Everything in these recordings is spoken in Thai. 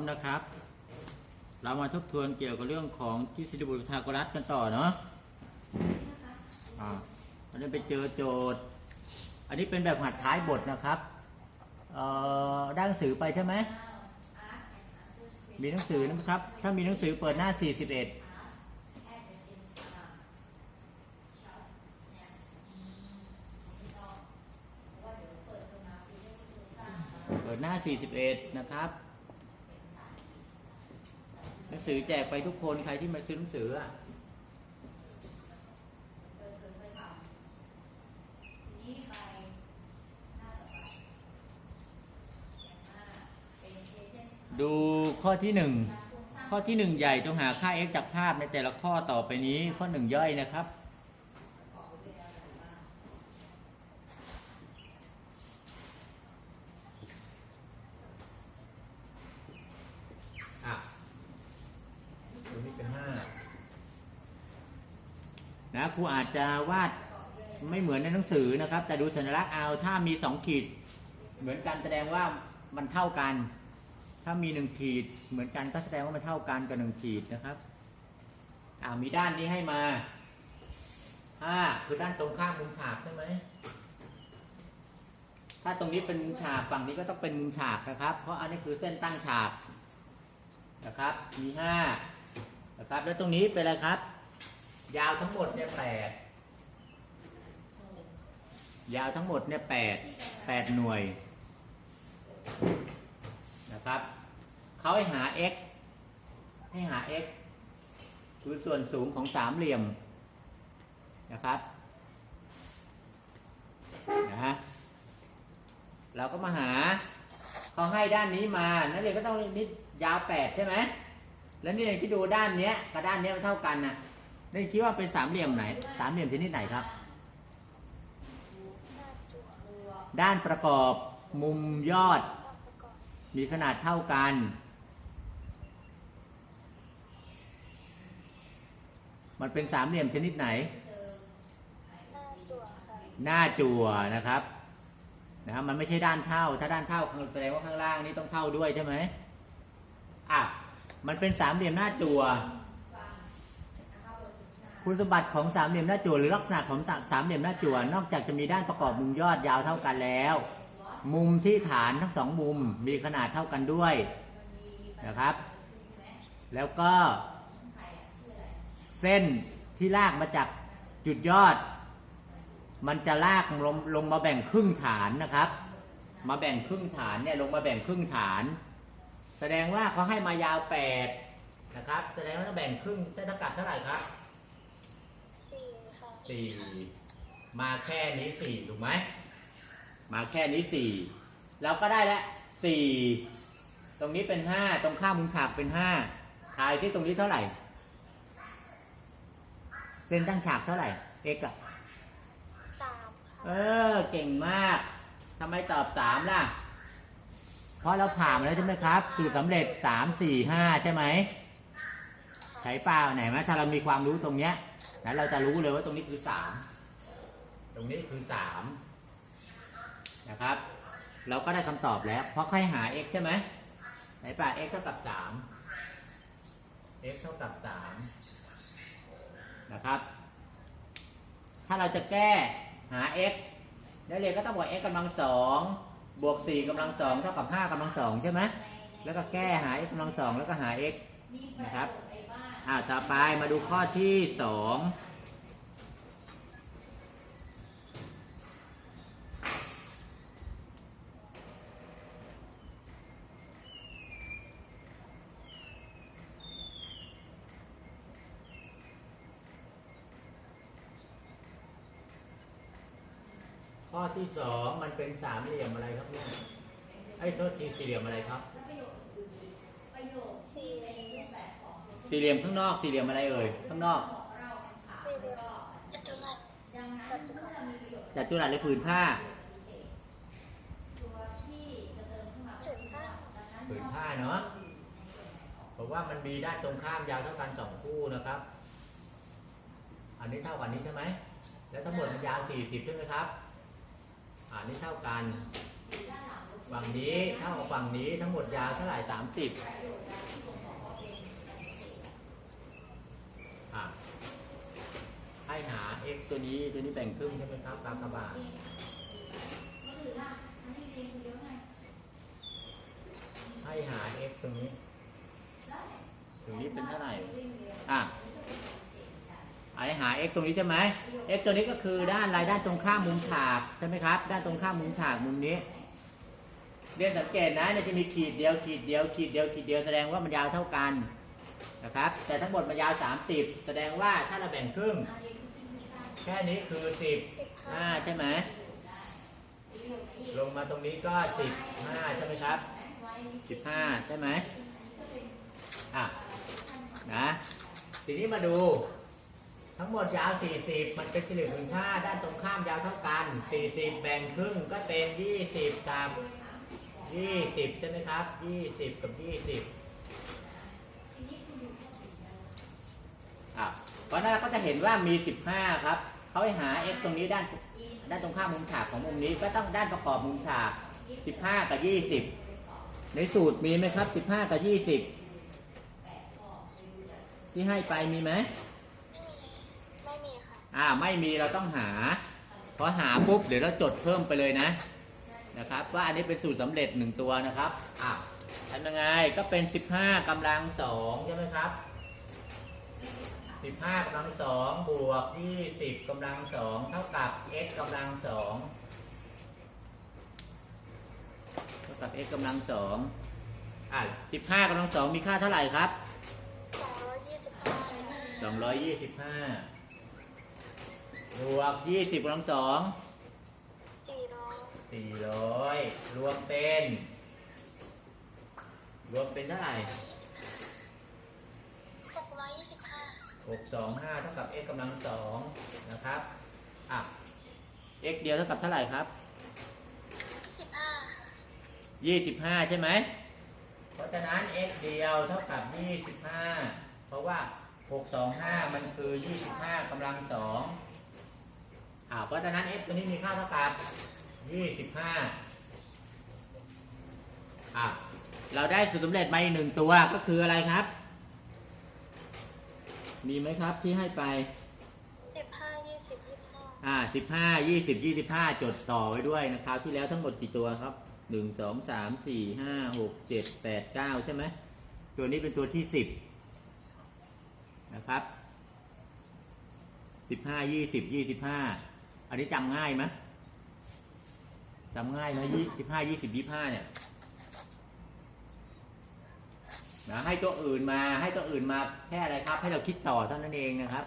มนะครับ เรามาทบทวนเกี่ยวกับเรื่องของทฤษฎีบุตรทาโกรัสกันต่อเนาะอ่าอันนี้ไปเจอโจทย์ อันนี้เป็นแบบหัดท้ายบทนะครับเอ่อได้หนังสือไปใช่ไหมมีหนังสือนะครับ ถ้ามีหนังสือเปิดหน้า 41เปิดหน้า 41 นะครับ สือแจกไปทุกคนใครที่มาซื้อหนังสืออะดูข้อที่หนึ่งข้อที่หนึ่งใหญ่จงหาค่า x จากภาพในแต่ละข้อต่อไปนี้ ข้อหนึ่งย่อยนะครับ อะตรงนี้เป็นห้า นะครูอาจจะวาดไม่เหมือนในหนังสือนะครับ แต่ดูสัญลักษณ์เอาถ้ามีสองขีด เหมือนกันแสดงว่ามันเท่ากัน ถ้ามีหนึ่งขีด เหมือนกันก็แสดงว่ามันเท่ากันกับหนึ่งขีดนะครับอ่ามีด้านนี้ให้มาห้าคือด้านตรงข้ามมุมฉากใช่ไหมถ้าตรงนี้เป็นมุมฉากฝั่งนี้ก็ต้องเป็นมุมฉากนะครับ เพราะอันนี้คือเส้นตั้งฉากนะครับ มีห้านะครับ แล้วตรงนี้เป็นอะไรครับ ยาวทั้งหมดเนี่ยแปดยาวทั้งหมดเนี่ยแปดแปดหน่วยนะครับเขาให้หา x ให้หา x คือส่วนสูงของสามเหลี่ยมนะครับนะฮะเราก็มาหาเขาให้ด้านนี้มานักเรียนก็ต้องนิดยาวแปดใช่ไหมแล้วนี่เรียนที่ดูด้านเนี้ยกับด้านเนี้ยมันเท่ากันนะนั กเรียนคิดว่าเป็นสามเหลี่ยมไหน สามเหลี่ยมชนิดไหนครับ ด้านประกอบมุมยอด มีขนาดเท่ากัน มันเป็นสามเหลี่ยมชนิดไหน หน้าจั่วนะครับนะครับมันไม่ใช่ด้านเท่า ถ้าด้านเท่าแสดงว่าข้างล่างนี่ต้องเท่าด้วยใช่ไหมอะมันเป็นสามเหลี่ยมหน้าจั่ว คุณสมบัติของสามเหลี่ยมหน้าจั่วหรือลักษณะของสามเหลี่ยมหน้าจั่วนอกจากจะมีด้านประกอบมุมยอดยาวเท่ากันแล้ว มุมที่ฐานทั้งสองมุมมีขนาดเท่ากันด้วยนะครับ แล้วก็ เส้นที่ลากมาจากจุดยอด มันจะลากลงลงมาแบ่งครึ่งฐานนะครับ มาแบ่งครึ่งฐานเนี่ยลงมาแบ่งครึ่งฐาน แสดงว่าเขาให้มายาวแปดนะครับ แสดงว่าต้องแบ่งครึ่งได้เท่ากับเท่าไหร่ครับ สี่มาแค่นี้สี่ถูกไหม มาแค่นี้สี่เราก็ได้แล้วสี่ตรงนี้เป็นห้าตรงข้ามมุมฉากเป็นห้าทายที่ตรงนี้เท่าไหร่เส้นตั้งฉากเท่าไหร่ x อะสามเอค่ะอเก่งมากทำไมตอบสามล่ะ เพราะเราผ่านมาแล้วใช่ไหมครับ สูตรสำเร็จสามสี่ห้าใช่ไหมใช้เปล่าไหนไหมถ้าเรามีความรู้ตรงเนี้ย นั้นเราจะรู้เลยว่าตรงนี้คือสามตรงนี้คือสามนะครับ เราก็ได้คำตอบแล้ว เพราะใครหา x ใช่ไหมไหนป่า x เท่ากับสาม x เท่ากับสามนะครับ ถ้าเราจะแก้หา x นักเรียนก็ต้องบอก x กำลังสองบวก4กำลังสองเท่ากับ5กำลังสองใช่ไหมแล้วก็แก้หา x กำลังสองแล้วก็หา x นะครับ อ่าต่อไปมาดูข้อที่สองข้อที่สองมันเป็นสามเหลี่ยมอะไรครับเนี่ยไอ้โทษทีสี่เหลี่ยมอะไรครับ สี่เหลี่ยมข้างนอก สี่เหลี่ยมอะไรเอ่ย ข้างนอก จัตุรัสจัตุรัสจัตุรัสหรือผืนผ้าจุดห้า ผืนผ้าเนาะผมว่ามันมีด้านตรงข้ามยาวเท่ากันสองคู่นะครับ อันนี้เท่ากันนี้ใช่ไหม แล้วทั้งหมดมันยาวสี่สิบใช่ไหมครับอันนี้เท่ากัน ฝั่งนี้เท่ากับฝั่งนี้ทั้งหมดยาวเท่าไหร่สามสิบอะให้ หา x ตัวนี้ตัวนี้แบ่งครึ่งใช่ไหมครับกากบาทให้หา x ตรงนี้ตรงนี้เป็นเท่าไหร่อะไอหา x ตรงนี้ใช่ไหม x ตัวนี้ก็คือด้านอะไรด้านตรงข้ามมุมฉากใช่ไหมครับ ด้านตรงข้ามมุมฉากมุมนี้เรียนสังเกตนะเนี่ยจะมีขีดเดียวขีดเดียวขีดเดียวขีดเดียวแสดงว่ามันยาวเท่ากันนะครับ แต่ทั้งหมดมันยาว 30 แสดงว่าถ้าเราแบ่งครึ่ง แค่นี้คือสิบห้าใช่ไหม ลงมาตรงนี้ก็15ใช่ไหมครับ15ใช่ไหมอะนะทีนี้มาดู ทั้งหมดยาว40มันเป็นสิริคุณค่าด้านตรงข้ามยาวเท่ากัน40แบ่งครึ่งก็เป็น20กับ20ใช่ไหมครับ20กับ20อะ เพราะฉะนั้นเราก็จะเห็นว่ามี 15 ครับเขาให้หา x ตรงนี้ด้านด้านตรงข้ามมุมฉากของมุมนี้ก็ต้องด้านประกอบมุมฉาก 15 กับ 20 ในสูตรมีไหมครับ 15 กับ 20 ที่ให้ไปมีไหมไม่มีค่ะอ่าไม่มีเราต้องหาพอหาปุ๊บเดี๋ยวเราจดเพิ่มไปเลยนะนะครับ ว่าอันนี้เป็นสูตรสำเร็จหนึ่งตัวนะครับอะทำยังไงก็เป็น 15กำลังสองใช่ไหมครับ 15กำลังสองบวก20กำลังสองเท่ากับ x กำลังสองเท่ากับ x กำลังสองอะ15กำลังสองมีค่าเท่าไหร่ครับสองร้อยยี่สิบห้า225บวก20กำลังสองสี่ร้อยสี่ร้อยรวมเป็น รวมเป็นเท่าไหร่ 6 2 5 เท่ากับ x กำลัง 2 นะครับ อะ x เดียวเท่ากับเท่าไหร่ครับ 25 ใช่ไหม เพราะฉะนั้น x เดียวเท่ากับ 25 เพราะว่า 6 2 5 มันคือ 25กำลัง 2 อ่าเพราะฉะนั้น x ตัวนี้มีค่าเท่ากับ 25 อะ เราได้สูตรสำเร็จมาอีกหนึ่งตัวก็คืออะไรครับ มีไหมครับที่ให้ไปสิบห้ายี่สิบยี่สิบห้าอ่าสิบห้ายี่สิบยี่สิบห้าจดต่อไว้ด้วยนะครับ ที่แล้วทั้งหมดกี่ตัวครับหนึ่งสองสามสี่ห้าหกเจ็ดแปดเก้าใช่ไหมตัวนี้เป็นตัวที่สิบนะครับสิบห้ายี่สิบยี่สิบห้าอันนี้จำง่ายไหมจำง่ายไหมยี่สิบห้ายี่สิบยี่ห้าเนี่ย นะให้ตัวอื่นมาให้ตัวอื่นมาแค่อะไรครับ ให้เราคิดต่อเท่านั้นเองนะครับ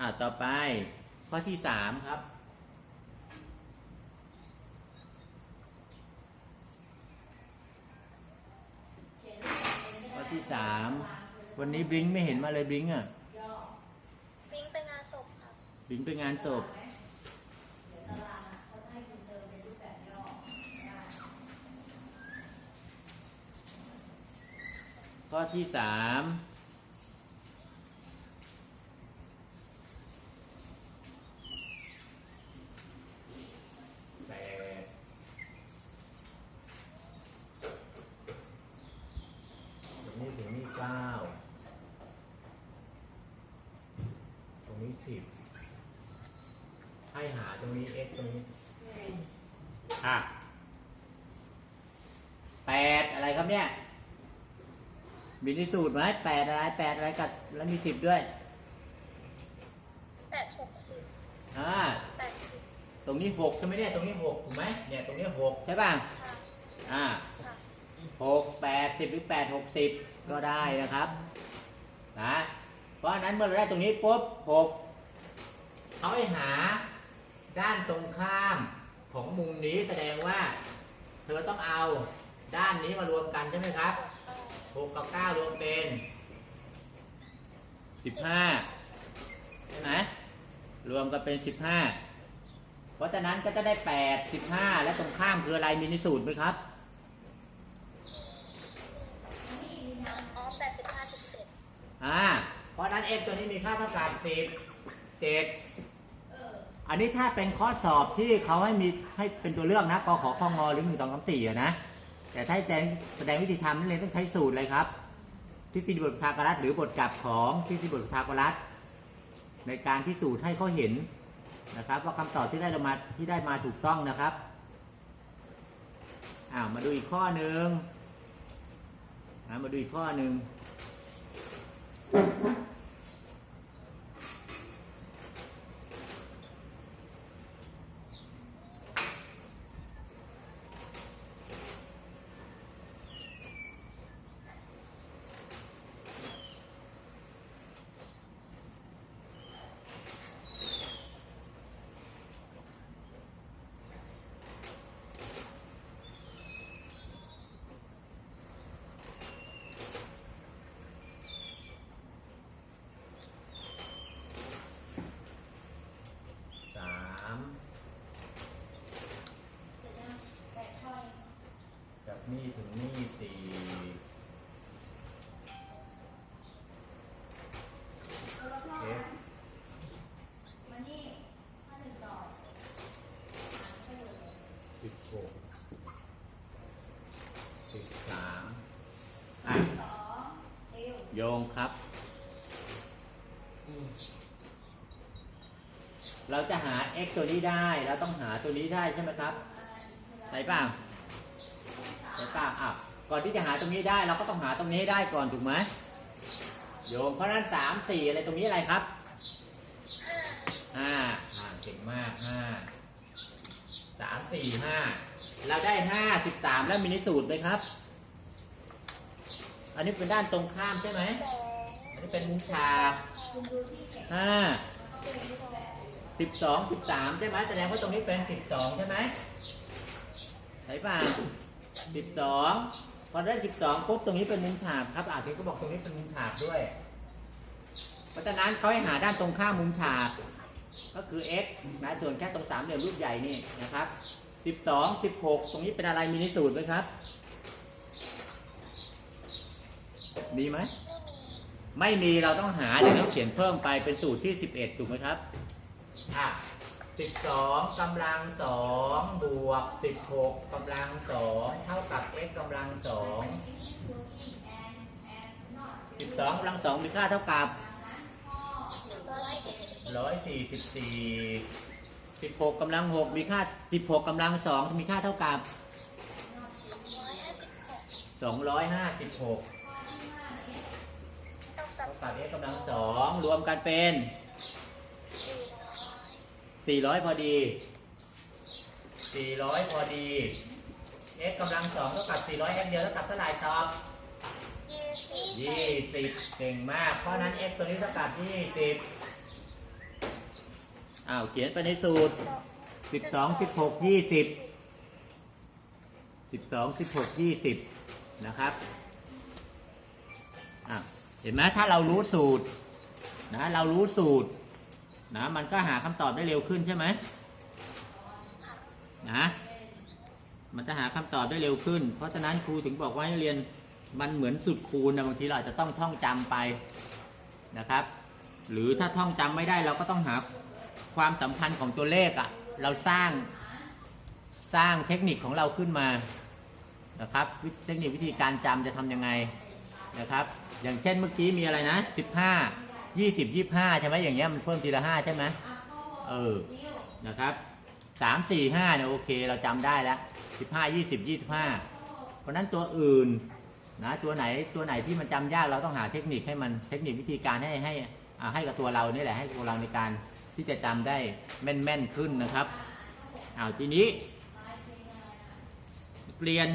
อ่าต่อไป ข้อที่สามครับ ข้อที่สามวันนี้บลิงค์ไม่เห็นมาเลยบลิงค์อะวิ่งไปงานศพค่ะบลิงค์ไปงานศพ ข้อที่สามแปดตรงนี้ถึงนี่เก้าตรงนี้สิบให้หาตรงนี้ x ตรงนี้ อะแปดอะไรครับเนี่ย มีในสูตรไหมแปดอะไรแปดอะไรกับแล้วมีสิบด้วยแปดหกสิบอ่าแปดสิบตรงนี้หกใช่ไหมเนี่ยตรงนี้หกถูกไหมเนี่ยตรงนี้หกใช่ป่ะค่ะอ่าค่ะหกแปดสิบหรือแปดหกสิบก็ได้นะครับนะเพราะฉะนั้นเมื่อเราได้ตรงนี้ปุ๊บหกเขาให้หาด้านตรงข้ามของมุมนี้แสดงว่า เธอต้องเอาด้านนี้มารวมกันใช่ไหมครับ หกกับเก้ารวมเป็นสิบห้าใช่ไหมรวมกันเป็นสิบห้าเพราะฉะนั้นก็จะได้แปดสิบห้าและตรงข้ามคืออะไรมีในสูตรไหมครับอ๋อแปดสิบห้าสิบเจ็ดอ่าเพราะฉะนั้น x ตัวนี้มีค่าเท่ากับสิบเจ็ดอันนี้ถ้าเป็นข้อสอบที่เขาให้มีให้เป็นตัวเลือกนะกขอข้องอหรือหนึ่งสองสามสี่อะนะ แต่ถ้าแสดงแสดงวิธีทำนักเรียต้องใช้สูตรเลยครับ ทฤษฎีบทภาครัฐหรือบทกลับของทฤษฎีบทภาครัฐในการพิสูจน์ให้เขาเห็นนะครับ ว่าคำตอบที่ได้มาที่ได้มาถูกต้องนะครับอ้าวมาดูอีกข้อหนึ่งมาดูอีกข้อหนึ่ง สามจาก นี่ถึงนี่สี่เอฟสิบหกสิบสามอะโยงครับ เราจะหา x ตัวนี้ได้ เราต้องหาตัวนี้ได้ใช่ไหมครับใช่ป่ะ ใช่ป่ะอะก่อนที่จะหาตรงนี้ได้เราก็ต้องหาตรงนี้ให้ได้ก่อนถูกไหมโยมเพราะนั้นสามสี่อะไรตรงนี้อะไรครับห้าอ่าเก่งมากห้าสามสี่ห้าเราได้ห้าสิบสามแล้วมินิสูตรไหมครับ อันนี้เป็นด้านตรงข้ามใช่ไหมองอันนี้เป็นมุมฉากห้าสิบสองสิบสามใช่ไหมแสดงว่าตรงนี้เป็นสิบสองใช่ไหมใช่ป่ะ สิบสองพอได้สิบสองปุ๊บตรงนี้เป็นมุมฉากครับอาจารย์ก็บอกตรงนี้เป็นมุมฉากด้วย เพราะฉะนั้นเขาให้หาด้านตรงข้ามมุมฉาก ก็คือ x นะส่วนแค่ตรงสามเหลี่ยมรูปใหญ่นี่นะครับสิบสองสิบหกตรงนี้เป็นอะไรมีในสูตรไหมครับ มีไหมไม่มีเราต้องหาเดี๋ยวเราเขียนเพิ่มไปเป็นสูตรที่11ถูกไหมครับอะ 12กำลัง2บวก16กำลัง2เท่ากับ x กำลัง2 12กำลัง2มีค่าเท่ากับร้อยเอ็ด144 16กำลัง6มีค่า16กำลัง2มีค่าเท่ากับร้อยห้าสิบหก256ต้องตัดเท่ากับ x กำลัง2รวมกันเป็น สี่ร้อยพอดี400พอดี x กำลัง2เท่ากับ400 x เดียวเท่ากับเท่าไหร่ตอบยี่สิบเก่งมาก เพราะนั้น x ตัวนี้เท่ากับ20อ้าวเขียนไปในสูตร12 16 20 12 16 20นะครับอะเห็นไหมถ้าเรารู้สูตรนะเรารู้สูตร นะมันก็หาคำตอบได้เร็วขึ้นใช่ไหมนะมันจะหาคำตอบได้เร็วขึ้น เพราะฉะนั้นครูถึงบอกว่าให้เรียนมันเหมือนสุดคูณนะบางทีเราอาจจะต้องท่องจำไปนะครับ หรือถ้าท่องจำไม่ได้เราก็ต้องหาความสัมพันธ์ของตัวเลขอะ่ะ เราสร้างสร้างเทคนิคของเราขึ้นมานะครับเทคนิควิธีการจำจะทำยังไงนะครับ อย่างเช่นเมื่อกี้มีอะไรนะสิบห้า ยี่สิบยี่ห้าใช่ไหมอย่างเงี้ยมันเพิ่มทีละห้าใช่ไหมเออนะครับสามสี่ห้าเนี่ยโอเคเราจำได้แล้วสิบห้ายี่สิบยี่สิบห้าเพราะนั้นตัวอื่นนะตัวไหนตัวไหนที่มันจำยากเราต้องหาเทคนิคให้มันเทคนิควิธีการให้ให้อ่าให้กับตัวเรานี่แหละให้ตัวเราในการที่จะจำได้แม่นแม่นๆขึ้นนะครับเอาทีนี้เรียน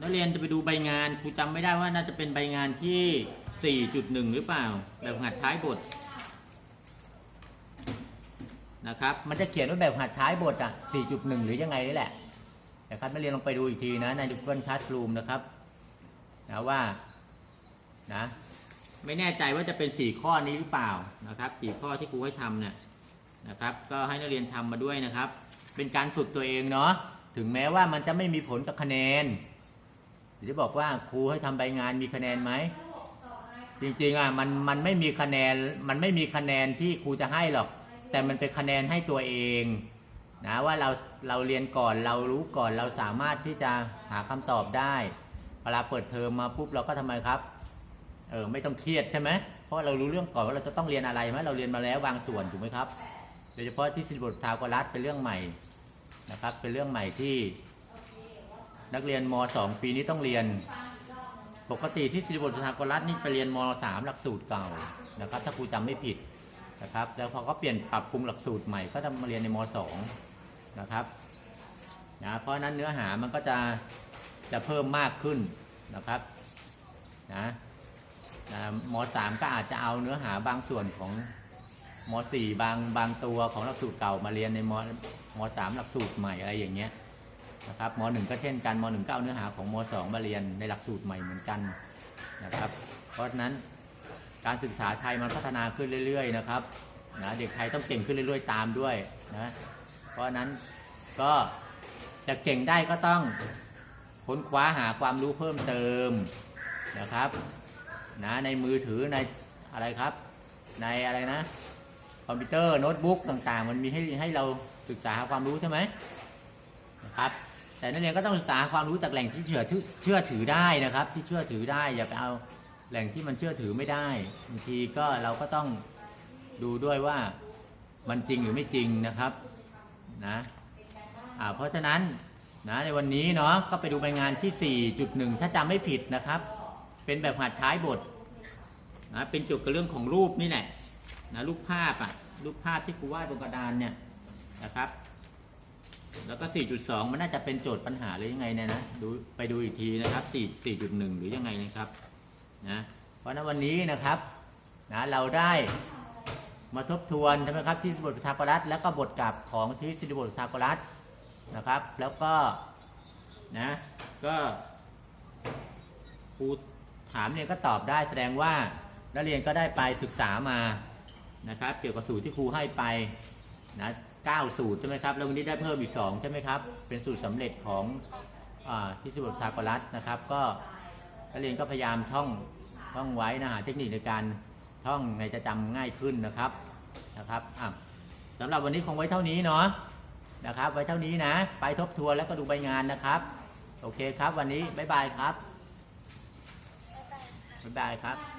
นักเรียนจะไปดูใบงานครูจำไม่ได้ว่าน่าจะเป็นใบงานที่ 4.1 หรือเปล่า แบบหัดท้ายบทนะครับ มันจะเขียนว่าแบบหัดท้ายบทอะ 4.1 หรือยังไงนี่แหละนะครับนักเรียนลองไปดูอีกทีนะใน Google Classroom นะครับนะว่านะไม่แน่ใจว่าจะเป็น 4 ข้อนี้หรือเปล่านะครับ4ข้อที่ครูให้ทำเนี่ยนะครับ ก็ให้นักเรียนทำมาด้วยนะครับ เป็นการฝึกตัวเองเนาะถึงแม้ว่ามันจะไม่มีผลกับคะแนนจะบอกว่าครูให้ทำใบงานมีคะแนนไหม จริงๆอะมันมันไม่มีคะแนนมันไม่มีคะแนนที่ครูจะให้หรอก แต่มันเป็นคะแนนให้ตัวเองนะว่าเราเราเรียนก่อนเรารู้ก่อนเราสามารถที่จะหาคำตอบได้เวลาเปิดเทอมมาปุ๊บเราก็ทำไมครับเออไม่ต้องเครียดใช่ไหมเพราะเรารู้เรื่องก่อนว่าเราจะต้องเรียนอะไรไหมเราเรียนมาแล้วบางส่วนถูกไหมครับ โดยเฉพาะที่สิบททาวกรัสเป็นเรื่องใหม่นะครับ เป็นเรื่องใหม่ที่ นักเรียนม .2 ปีนี้ต้องเรียน ปกติที่สิริบุตรทากรัฐนี่ไปเรียนม .3 หลักสูตรเก่านะครับ ถ้าครูจำไม่ผิดนะครับ แล้วพอเขาเปลี่ยนปรับปรุงหลักสูตรใหม่ก็จะมาเรียนในม .2 นะครับนะเพราะฉะนั้นเนื้อหามันก็จะจะเพิ่มมากขึ้นนะครับนะนะม .3 ก็อาจจะเอาเนื้อหาบางส่วนของม .4 บางบางตัวของหลักสูตรเก่ามาเรียนในมม .3 หลักสูตรใหม่อะไรอย่างเงี้ย นะครับม .1 ก็เช่นกันม .1 ก็เอาเนื้อหาของม .2 มาเรียนในหลักสูตรใหม่เหมือนกันนะครับ เพราะฉะนั้นการศึกษาไทยมันพัฒนาขึ้นเรื่อย ๆ นะครับนะเด็กไทยต้องเก่งขึ้นเรื่อย ๆ ตามด้วยนะเพราะฉะนั้นก็จะเก่งได้ก็ต้องค้นคว้าหาความรู้เพิ่มเติมนะครับนะในมือถือในอะไรครับ ในอะไรนะ คอมพิวเตอร์โน้ตบุ๊กต่างๆ มันมีให้ให้เราศึกษาหาความรู้ใช่ไหมนะครับ แต่นักเรียนก็ต้องศึกษาความรู้จากแหล่งที่เชื่อถือเชื่อถือได้นะครับ ที่เชื่อถือได้อย่าไปเอาแหล่งที่มันเชื่อถือไม่ได้บางทีก็เราก็ต้องดูด้วยว่ามันจริงหรือไม่จริงนะครับนะอ่าเพราะฉะนั้นนะในวันนี้เนาะก็ไปดูใบงานที่ 4.1 ถ้าจำไม่ผิดนะครับ เป็นแบบหัดท้ายบทนะเป็นเกี่ยวกับเรื่องของรูปนี่แหละนะรูปภาพอะรูปภาพที่ครูวาดบนกระดานเนี่ยนะครับ แล้วก็ 4.2 มันน่าจะเป็นโจทย์ปัญหาหรือยังไงเนี่ยนะดูไปดูอีกทีนะครับ 4 4.1 หรือยังไงนะครับนะเพราะนั้นวันนี้นะครับนะเราได้มาทบทวนใช่ไหมครับที่สบทประทากรัฐแล้วก็บทกลับของที่สิริบทประทากรัฐนะครับ แล้วก็นะก็ครูถามเนี่ยก็ตอบได้แสดงว่านักเรียนก็ได้ไปศึกษามานะครับ เกี่ยวกับสูตรที่ครูให้ไปนะ 9 สูตรใช่ไหมครับ แล้ววันนี้ได้เพิ่มอีก 2 ใช่ไหมครับ เป็นสูตรสำเร็จของอที่สิบทากรัฐนะครับ ก็นักเรียนก็พยายามท่องท่องไว้นะหาเทคนิคในการท่องในจะจำง่ายขึ้นนะครับนะครับสำหรับวันนี้คงไว้เท่านี้เนาะนะครับ ไว้เท่านี้นะ ไปทบทวนแล้วก็ดูใบงานนะครับ โอเคครับ วันนี้บ๊ายบายครับบ๊ายบายครับ